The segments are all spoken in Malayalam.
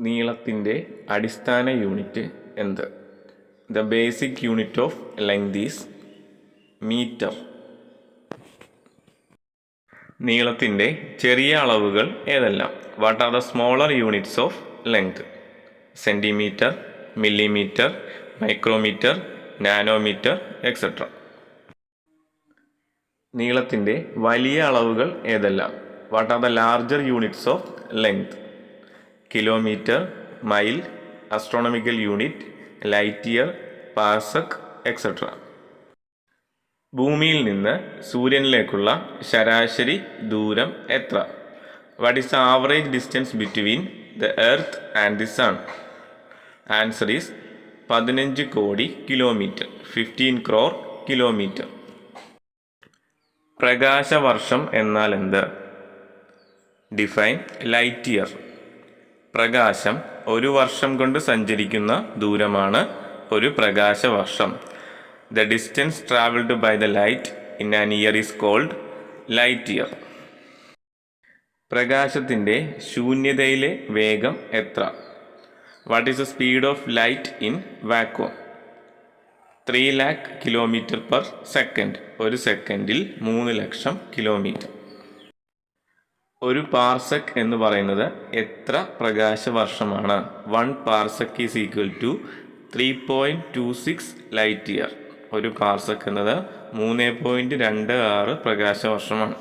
നീളത്തിന്റെ അടിസ്ഥാന യൂണിറ്റ് എന്ത്? The basic unit of length is metre നീളത്തിന്റെ ചെറിയ അളവുകൾ ഏതെല്ലാം? What are the smaller units of length centimetre millimetre micrometre nanometre etcetera നീളത്തിന്റെ വലിയ അളവുകൾ ഏതെല്ലാം? What are the larger units of length kilometre mile astronomical unit light year parsec etcetera ഭൂമിയിൽ നിന്ന് സൂര്യനിലേക്കുള്ള ശരാശരി ദൂരം എത്ര? What is the average distance between the earth and the sun answer is പതിനഞ്ച് കോടി കിലോമീറ്റർ ഫിഫ്റ്റീൻ ക്രോർ കിലോമീറ്റർ പ്രകാശവർഷം എന്നാൽ എന്ത്? ഡിഫൈൻ ലൈറ്റ് ഇയർ പ്രകാശം ഒരു വർഷം കൊണ്ട് സഞ്ചരിക്കുന്ന ദൂരമാണ് ഒരു പ്രകാശ വർഷം the distance travelled by the light in an year is called light year പ്രകാശത്തിന്റെ ശൂന്യതയിലെ വേഗം എത്ര? What is the speed of light in vacuum three lakh kilometre per second ഒരു സെക്കൻഡിൽ മൂന്ന് ലക്ഷം കിലോമീറ്റർ ഒരു പാർസക് എന്ന് പറയുന്നത് എത്ര പ്രകാശ വർഷമാണ് one parsec is equal to three point two six light year ഒരു പാർസക് എന്നത് മൂന്ന് പോയിന്റ് രണ്ട് ആറ് പ്രകാശ വർഷമാണ്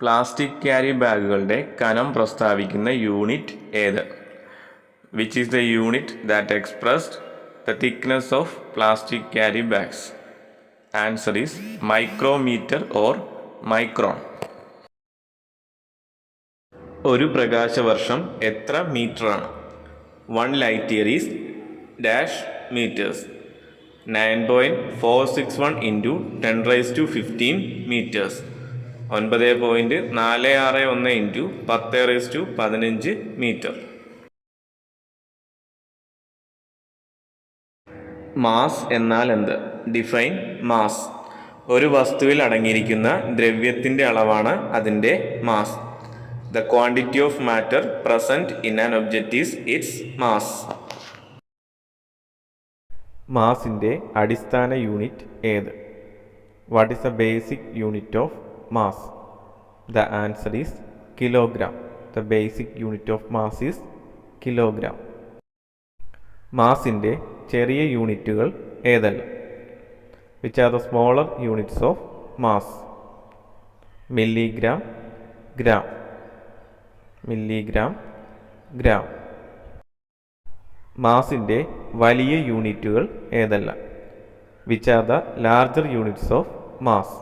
പ്ലാസ്റ്റിക് ക്യാരി ബാഗുകളുടെ കനം പ്രസ്താവിക്കുന്ന യൂണിറ്റ് ഏത്? Which is the unit that expressed the thickness of plastic carry bags answer is micrometre or micron ഒരു പ്രകാശവർഷം എത്ര മീറ്ററാണ്? One light year is dash metres nine point four six one into ten rise to fifteen metres ഒൻപത് പോയിന്റ് നാല് ആറ് ഒന്ന് ഇന്റു പത്ത് റൈസ് ടു പതിനഞ്ച് മീറ്റർ മാസ് എന്നാൽ എന്ത്? ഡിഫൈൻ മാസ് ഒരു വസ്തുവിൽ അടങ്ങിയിരിക്കുന്ന ദ്രവ്യത്തിന്റെ അളവാണ് അതിന്റെ mass the quantity of matter present in an object is its mass മാസിന്റെ അടിസ്ഥാന യൂണിറ്റ് ഏത്? What is the basic unit of mass the answer is kilogram the basic unit of mass is kilogram മാസിന്റെ ചെറിയ യൂണിറ്റുകൾ ഏതെല്ലാം? Which are the smaller units of mass milligram gram milligram gram. മാസിന്റെ വലിയ യൂണിറ്റുകൾ ഏതെല്ലാം? Which are the larger units of mass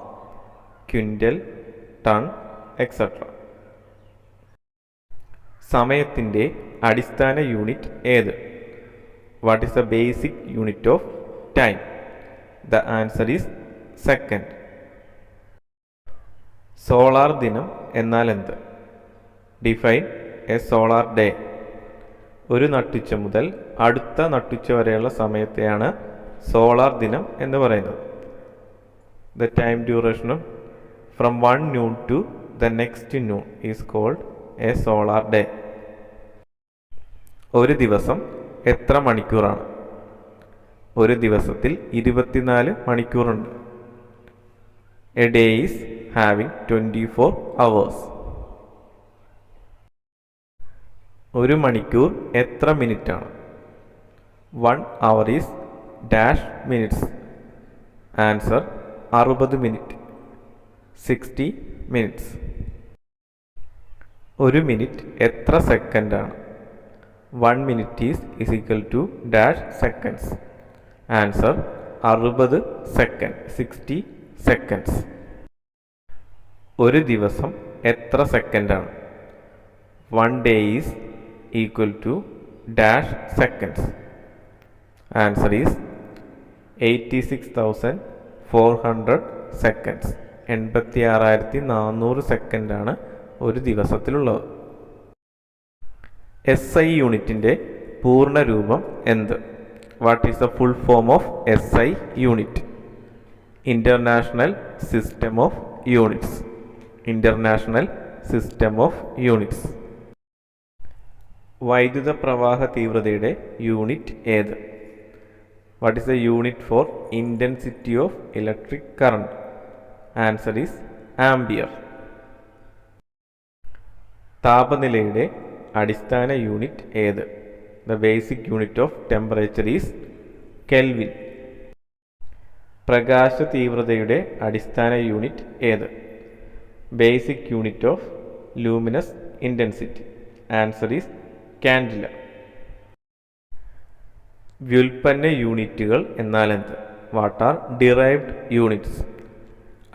quintal ton etcetera സമയത്തിന്റെ അടിസ്ഥാന യൂണിറ്റ് ഏത്? What is the basic unit of time the answer is second solar ദിനം എന്നാൽ എന്ത്? ഡിഫൈൻ എ സോളാർ ഡേ ഒരു നട്ടുച്ച മുതൽ അടുത്ത നട്ടുച്ച വരെയുള്ള സമയത്തെയാണ് സോളാർ ദിനം എന്ന് പറയുന്നത്. The time ഡ്യൂറേഷനും from one noon to the next noon is called a solar day ഒരു ദിവസം എത്ര മണിക്കൂറാണ്? ഒരു ദിവസത്തിൽ ഇരുപത്തിനാല് മണിക്കൂറുണ്ട്. A day is having twenty four hours ഒരു മണിക്കൂർ എത്ര മിനിറ്റാണ്? One hour is dash minutes answer അറുപത് മിനിറ്റ്. സിക്സ്റ്റി മിനിറ്റ്സ് ഒരു മിനിറ്റ് എത്ര സെക്കൻഡ് ആണ് one minute is is equal to dash seconds answer അറുപത് സെക്കൻഡ് സിക്സ്റ്റി സെക്കൻഡ്സ് ഒരു ദിവസം എത്ര സെക്കൻഡാണ്? One day is answer is eighty six thousand four hundred seconds എൺപത്തി ആറായിരത്തി നാനൂറ് സെക്കൻഡാണ് ഒരു ദിവസത്തിലുള്ളത്. എസ് ഐ യൂണിറ്റിന്റെ പൂർണരൂപം എന്ത്? What is the full form of S I unit international system of units international system of units വൈദ്യുത പ്രവാഹ തീവ്രതയുടെ യൂണിറ്റ് ഏത്? What is the unit for intensity of electric current answer is ampere താപനിലയുടെ അടിസ്ഥാന യൂണിറ്റ് ഏത്? The basic unit of temperature is kelvin പ്രകാശ തീവ്രതയുടെ അടിസ്ഥാന യൂണിറ്റ് ഏത്? Basic unit of luminous intensity answer is candela വ്യുൽപ്പന്ന യൂണിറ്റുകൾ എന്നാൽ എന്ത് വാട്ട് ആർ ഡിറൈവ്ഡ് യൂണിറ്റ്സ്.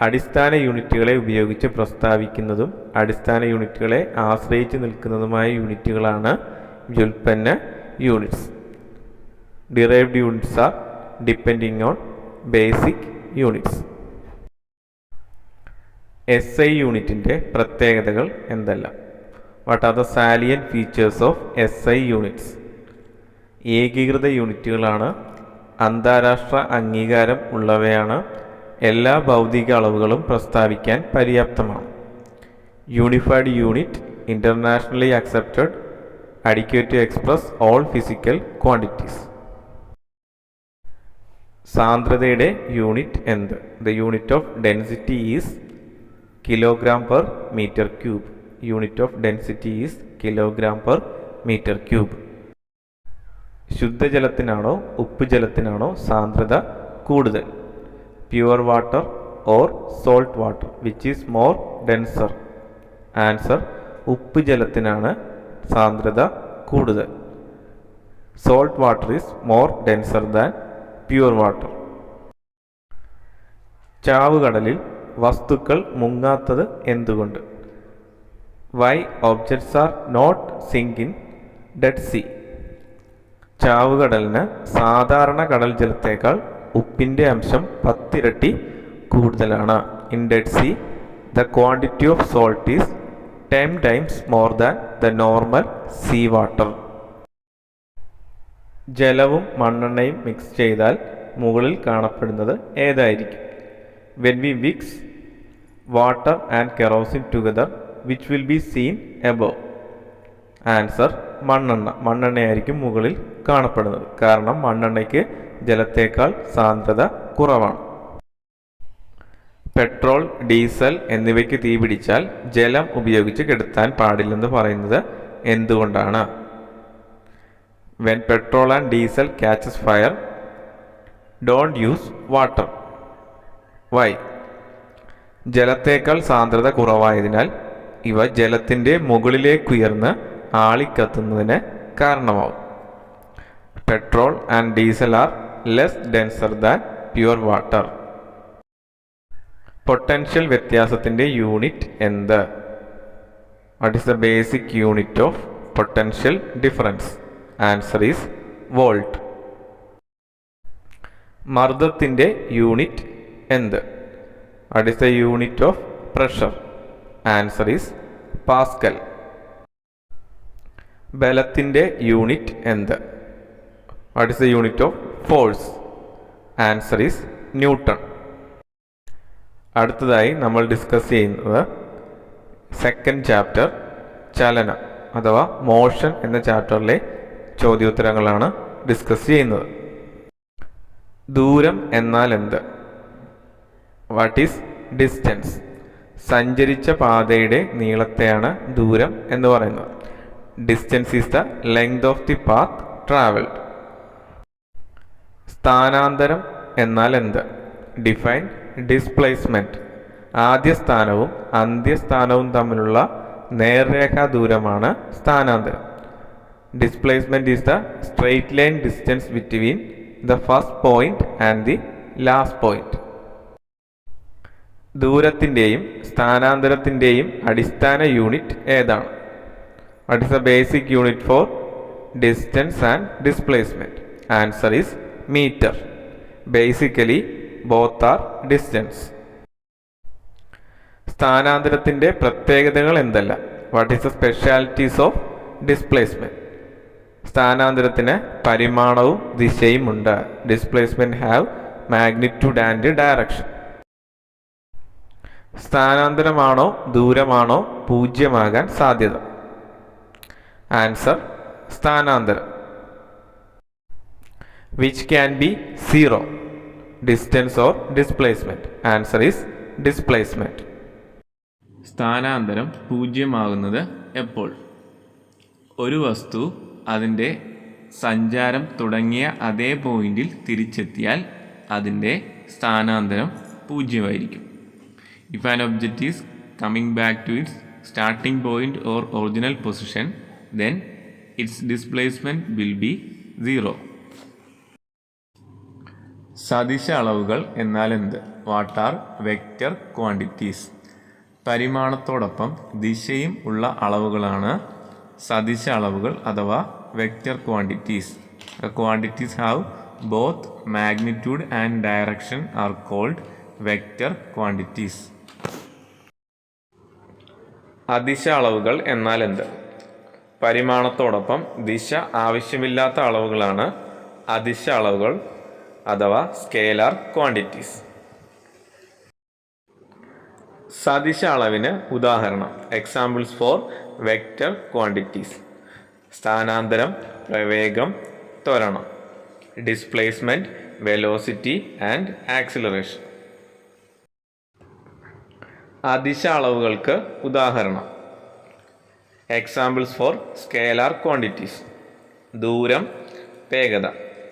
അടിസ്ഥാന യൂണിറ്റുകളെ ഉപയോഗിച്ച് പ്രസ്താവിക്കുന്നതും അടിസ്ഥാന യൂണിറ്റുകളെ ആശ്രയിച്ച് നിൽക്കുന്നതുമായ യൂണിറ്റുകളാണ് വ്യുൽപ്പന്ന units. Derived units are depending on basic units. S I യൂണിറ്റിന്റെ പ്രത്യേകതകൾ എന്തെല്ലാം? What are the salient features of S I units ഏകീകൃത യൂണിറ്റുകളാണ് അന്താരാഷ്ട്ര അംഗീകാരം ഉള്ളവയാണ് എല്ലാ ഭൗതിക അളവുകളും പ്രസ്താവിക്കാൻ പര്യാപ്തമാണ്. Unified unit internationally accepted adequate express all physical quantities സാന്ദ്രതയുടെ യൂണിറ്റ് എന്ത്? The unit of density is kilogram per metre cube unit of density is kilogram per metre cube. ശുദ്ധജലത്തിനാണോ ഉപ്പ് ജലത്തിനാണോ സാന്ദ്രത കൂടുതൽ? Pure water or salt water which is more denser? Answer ഉപ്പ് ജലത്തിനാണ് സാന്ദ്രത കൂടുതൽ. Salt water is more denser than pure water. ചാവുകടലിൽ വസ്തുക്കൾ മുങ്ങാത്തത് എന്തുകൊണ്ട്? Why objects are not sink in dead sea ചാവുകടലിന് സാധാരണ കടൽ ജലത്തേക്കാൾ ഉപ്പിന്റെ അംശം പത്തിരട്ടി കൂടുതലാണ്. In dead sea the quantity of salt is ten times more than the normal sea water ജലവും മണ്ണെണ്ണയും മിക്സ് ചെയ്താൽ മുകളിൽ കാണപ്പെടുന്നത് ഏതായിരിക്കും? When we mix water and kerosene together which will be seen above answer മണ്ണെണ്ണ. മണ്ണെണ്ണയായിരിക്കും മുകളിൽ കാണപ്പെടുന്നത്. കാരണം മണ്ണെണ്ണയ്ക്ക് ജലത്തേക്കാൾ സാന്ദ്രത കുറവാണ്. പെട്രോൾ ഡീസൽ എന്നിവയ്ക്ക് തീപിടിച്ചാൽ ജലം ഉപയോഗിച്ച് കെടുത്താൻ പാടില്ലെന്ന് പറയുന്നത് എന്തുകൊണ്ടാണ്? When petrol and diesel catches fire don't use water why ജലത്തേക്കാൾ സാന്ദ്രത കുറവായതിനാൽ ഇവ ജലത്തിന്റെ മുകളിലേക്കുയർന്ന് ആളിക്കത്തുന്നതിന് കാരണമാവും. Petrol and diesel are less denser than pure water. Potential വ്യത്യാസത്തിന്റെ യൂണിറ്റ് എന്ത്? What is the basic unit of potential difference answer is volt മർദ്ദത്തിന്റെ unit എന്ത്? What is the unit of pressure answer is pascal. ബലത്തിന്റെ unit എന്ത്? What is the unit of force answer is newton. അടുത്തതായി നമ്മൾ ഡിസ്കസ് ചെയ്യുന്നത് സെക്കൻഡ് ചാപ്റ്റർ ചലനം അഥവാ മോഷൻ എന്ന ചാപ്റ്ററിലെ ചോദ്യോത്തരങ്ങളാണ് ഡിസ്കസ് ചെയ്യുന്നത്. ദൂരം എന്നാൽ എന്ത്? വാട്ട് ഈസ് ഡിസ്റ്റൻസ് സഞ്ചരിച്ച പാതയുടെ നീളത്തെയാണ് ദൂരം എന്ന് പറയുന്നത്. Distance is the length of the path travelled സ്ഥാനാന്തരം എന്നാൽ എന്ത്? ഡിഫൈൻ ഡിസ്പ്ലേസ്മെന്റ് ആദ്യ സ്ഥാനവും അന്ത്യസ്ഥാനവും തമ്മിലുള്ള നേർരേഖാ ദൂരമാണ് സ്ഥാനാന്തരം. Displacement is the straight line distance between the first point and the last point ദൂരത്തിന്റെയും സ്ഥാനാന്തരത്തിന്റെയും അടിസ്ഥാന യൂണിറ്റ് ഏതാണ്? What is a basic unit for distance and displacement answer is metre basically both are distance സ്ഥാനാന്തരത്തിന്റെ പ്രത്യേകതകൾ എന്തല്ല? What is the specialities of displacement സ്ഥാനാന്തരത്തിന് പരിമാണവും ദിശയും ഉണ്ട്. Displacement have magnitude and direction സ്ഥാനാന്തരമാണോ ദൂരമാണോ പൂജ്യമാകാൻ സാധ്യത? Answer സ്ഥാനാന്തരം. Which can be zero distance or displacement answer is displacement സ്ഥാനാന്തരം പൂജ്യമാകുന്നത് എപ്പോൾ? ഒരു വസ്തു അതിന്റെ സഞ്ചാരം തുടങ്ങിയ അതേ പോയിന്റിൽ തിരിച്ചെത്തിയാൽ അതിന്റെ സ്ഥാനാന്തരം പൂജ്യമായിരിക്കും. If an object is coming back to its starting point or original position, then its displacement will be zero സദിശ അളവുകൾ എന്നാൽ എന്ത്? വാട്ട് ആർ വെക്റ്റർ ക്വാണ്ടിറ്റീസ് പരിമാണത്തോടൊപ്പം ദിശയും ഉള്ള അളവുകളാണ് സദിശ അളവുകൾ അഥവാ vector quantities quantities have both magnitude and direction are called vector quantities അതിശ അളവുകൾ എന്നാൽ എന്ത്? പരിമാണത്തോടൊപ്പം ദിശ ആവശ്യമില്ലാത്ത അളവുകളാണ് അതിശ അളവുകൾ അഥവാ സ്കേലാർ ക്വാണ്ടിറ്റീസ്. സദിശ അളവിന് ഉദാഹരണം. എക്സാമ്പിൾസ് ഫോർ വെക്റ്റർ ക്വാണ്ടിറ്റീസ് സ്ഥാനാന്തരം പ്രവേഗം ത്വരണം. ഡിസ്പ്ലേസ്മെന്റ് വെലോസിറ്റി ആൻഡ് ആക്സിലറേഷൻ അതിശ അളവുകൾക്ക് ഉദാഹരണം. എക്സാമ്പിൾസ് ഫോർ സ്കേലാർ ക്വാണ്ടിറ്റീസ് ദൂരം വേഗത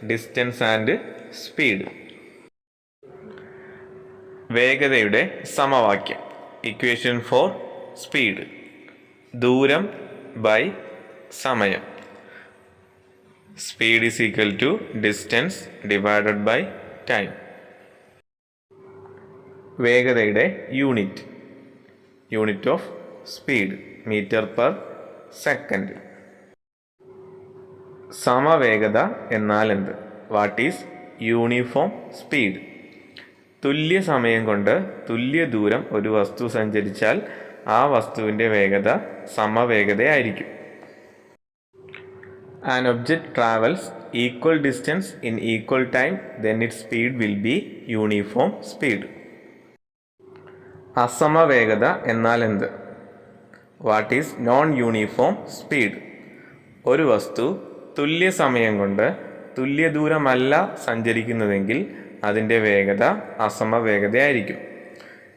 ഡിസ്റ്റൻസ് ആൻഡ് സ്പീഡ് വേഗതയുടെ സമവാക്യം. ഇക്വേഷൻ ഫോർ സ്പീഡ് ദൂരം ബൈ സമയം. Speed is equal to distance divided by time വേഗതയുടെ unit unit of speed metre per second. സമവേഗത എന്നാൽ എന്ത് വാട്ട് ഈസ് യൂണിഫോം സ്പീഡ്? തുല്യ സമയം കൊണ്ട് തുല്യ ദൂരം ഒരു വസ്തു സഞ്ചരിച്ചാൽ ആ വസ്തുവിന്റെ വേഗത സമവേഗതയായിരിക്കും. An object travels equal distance in equal time then it speed will be uniform speed അസമവേഗത എന്നാൽ എന്ത്? What is non uniform speed ഒരു വസ്തു തുല്യ സമയം കൊണ്ട് തുല്യ ദൂരമല്ല സഞ്ചരിക്കുന്നതെങ്കിൽ അതിന്റെ വേഗത അസമവേഗതയായിരിക്കും.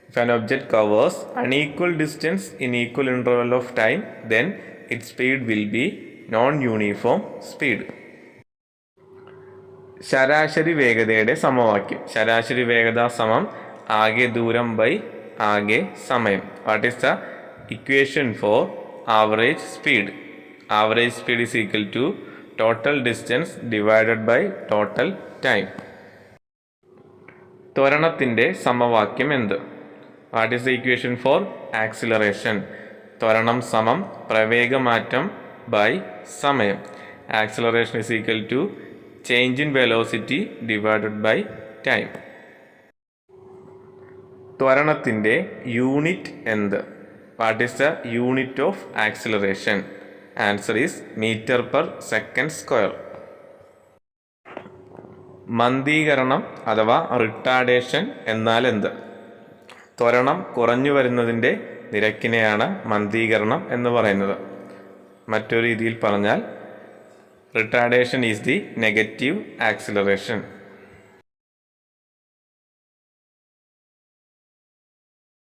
If an object covers unequal distance in equal interval of time then it speed will be non uniform speed ശരാശരി വേഗതയുടെ സമവാക്യം. ശരാശരി വേഗത സമം ആകെ ദൂരം ബൈ ആകെ സമയം. What is the equation for average speed average speed is equal to total distance divided by total time ത്വരണത്തിന്റെ സമവാക്യം എന്ത്? What is the equation for acceleration ത്വരണം സമം പ്രവേഗമാറ്റം ബൈ സമയം. Acceleration is equal to change in velocity divided by time ത്വരണത്തിന്റെ unit എന്ത്? What is the unit of acceleration answer is metre per second square മന്ദീകരണം അഥവാ റിട്ടാഡേഷൻ എന്നാൽ എന്ത്? ത്വരണം കുറഞ്ഞു വരുന്നതിന്റെ നിരക്കിനെയാണ് മന്ദീകരണം എന്ന് പറയുന്നത്. മറ്റൊരു രീതിയിൽ പറഞ്ഞാൽ retardation is the negative acceleration